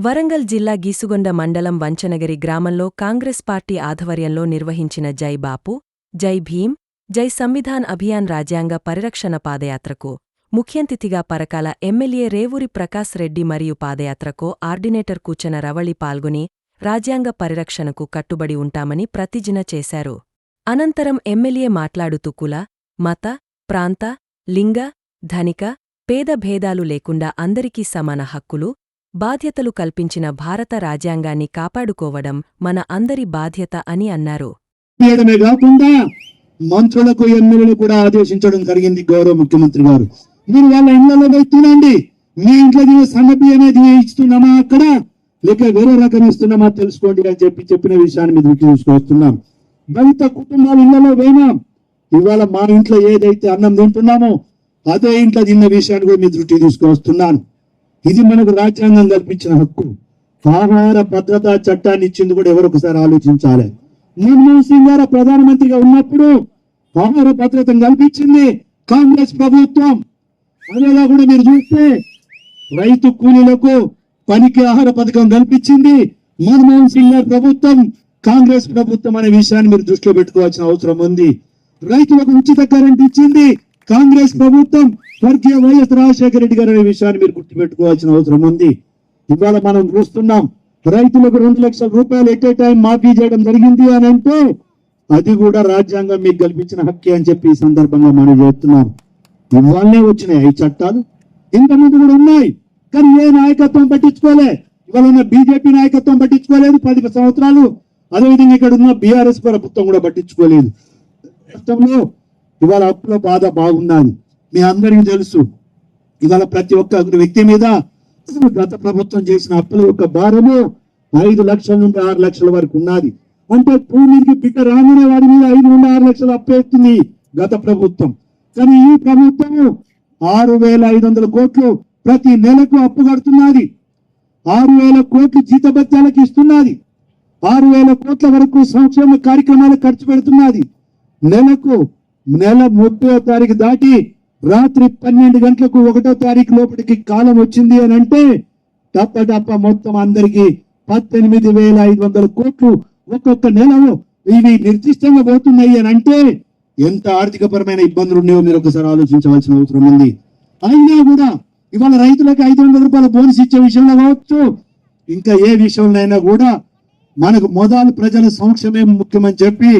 వరంగల్ జిల్లా గీసుగొండ మండలం వంచనగిరి గ్రామంలో కాంగ్రెస్ పార్టీ ఆధ్వర్యంలో నిర్వహించిన జై బాపు జై భీం జై సంవిధాన్ అభియాన్ రాజ్యాంగ పరిరక్షణ పాదయాత్రకు ముఖ్యంతిథిగా పరకాల ఎమ్మెల్యే రేవూరి ప్రకాశ్ రెడ్డి మరియు పాదయాత్రకు ఆర్డినేటర్ కూచన రవళి పాల్గొని రాజ్యాంగ పరిరక్షణకు కట్టుబడి ఉంటామని ప్రతిజ్ఞ చేశారు. అనంతరం ఎమ్మెల్యే మాట్లాడుతూ కుల మత ప్రాంత లింగ ధనిక పేద భేదాలు లేకుండా అందరికీ సమాన హక్కులు బాధ్యతలు కల్పించిన భారత రాజ్యాంగాన్ని కాపాడుకోవడం మన అందరి బాధ్యత అని అన్నారు. కాకుండా మంత్రులకు ఎమ్మెల్యేలు కూడా ఆదేశించడం జరిగింది గౌరవ ముఖ్యమంత్రి గారు. మీరు వాళ్ళ ఇళ్ళలో పోయి తినండి. మీ ఇంట్లో తినే అనేది ఇస్తున్నామా అక్కడ? లేక వేరే రకం ఇస్తున్నామా తెలుసుకోండి అని చెప్పి చెప్పిన విషయాన్ని మీద దృష్టి తీసుకొస్తున్నాం దళిత కుటుంబాల ఇళ్ళలో పోయినాం ఇవాళ మా ఇంట్లో ఏదైతే అన్నం తింటున్నామో అదే ఇంట్లో తిన్న విషయాన్ని కూడా మీ దృష్టి తీసుకొస్తున్నాను ఇది మనకు రాజ్యాంగం కల్పించిన హక్కు. ఆహార భద్రతా చట్టాన్ని ఇచ్చింది కూడా ఎవరు ఒకసారి ఆలోచించాలి. మన్మోహన్ సింగ్ గారు ప్రధానమంత్రిగా ఉన్నప్పుడు ఆహార భద్రతను కల్పించింది కాంగ్రెస్ ప్రభుత్వం. అదేలా కూడా మీరు చూస్తే రైతు కూలీలకు పనికి ఆహార పథకం కల్పించింది మన్మోహన్ సింగ్ గారి ప్రభుత్వం కాంగ్రెస్ ప్రభుత్వం అనే విషయాన్ని మీరు దృష్టిలో పెట్టుకోవాల్సిన అవసరం ఉంది. రైతులకు ఉచిత కరెంట్ ఇచ్చింది కాంగ్రెస్ ప్రభుత్వం స్వర్గీయ వైఎస్ రాజశేఖర రెడ్డి గారు అనే విషయాన్ని మీరు గుర్తుపెట్టుకోవాల్సిన అవసరం ఉంది. ఇవాళ మనం చూస్తున్నాం రైతులకు రెండు లక్షల రూపాయలు ఎట్ ఏ టైం మాఫీ చేయడం జరిగింది అని అంటే అది కూడా రాజ్యాంగం మీకు కల్పించిన హక్కే అని చెప్పి ఈ సందర్భంగా మనం చెప్తున్నాం ఇవాళనే వచ్చినాయి ఈ చట్టాలు. ఇంతకుముందు కూడా ఉన్నాయి కానీ ఏ నాయకత్వం పట్టించుకోలే. ఇవాళ ఉన్న బీజేపీ నాయకత్వం పట్టించుకోలేదు పది సంవత్సరాలు. అదేవిధంగా ఇక్కడ ఉన్న బీఆర్ఎస్ ప్రభుత్వం కూడా పట్టించుకోలేదు. రాష్ట్రంలో ఇవాళ అప్పుల బాధ బాగున్నది మీ అందరికీ తెలుసు. ఇవాళ ప్రతి ఒక్క వ్యక్తి మీద గత ప్రభుత్వం చేసిన అప్పుల యొక్క భారము ఐదు లక్షల నుండి ఆరు లక్షల వరకు ఉన్నది. అంటే భూమికి బిడ్డ రాగానే వాడి మీద ఐదు నుండి ఆరు లక్షలు అప్పేస్తుంది గత ప్రభుత్వం. కానీ ఈ ప్రభుత్వం ఆరు వేల ఐదు వందల కోట్లు ప్రతి నెలకు అప్పు కడుతున్నది. ఆరు వేల కోట్లు జీతభత్యాలకు ఇస్తున్నది. ఆరు వేల కోట్ల వరకు సంక్షేమ కార్యక్రమాలు ఖర్చు పెడుతున్నది. నెలకు నెల ముప్పై తారీఖు దాటి రాత్రి పన్నెండు గంటలకు ఒకటో తారీఖు లోపలికి కాలం వచ్చింది అని అంటే టప్ప టప్ప మొత్తం అందరికి పద్దెనిమిది వేల ఐదు వందల కోట్లు ఒక్కొక్క నెలలో ఇవి నిర్దిష్టంగా పోతున్నాయి అని అంటే ఎంత ఆర్థికపరమైన ఇబ్బందులు ఉన్నాయో మీరు ఒకసారి ఆలోచించవలసిన అవసరం ఉంది. అయినా కూడా ఇవాళ రైతులకు ఐదు వందల రూపాయల బోనస్ ఇచ్చే విషయంలో కావచ్చు. ఇంకా ఏ విషయంలో అయినా కూడా మనకు మొదలు ప్రజల సంక్షేమం ముఖ్యమని చెప్పి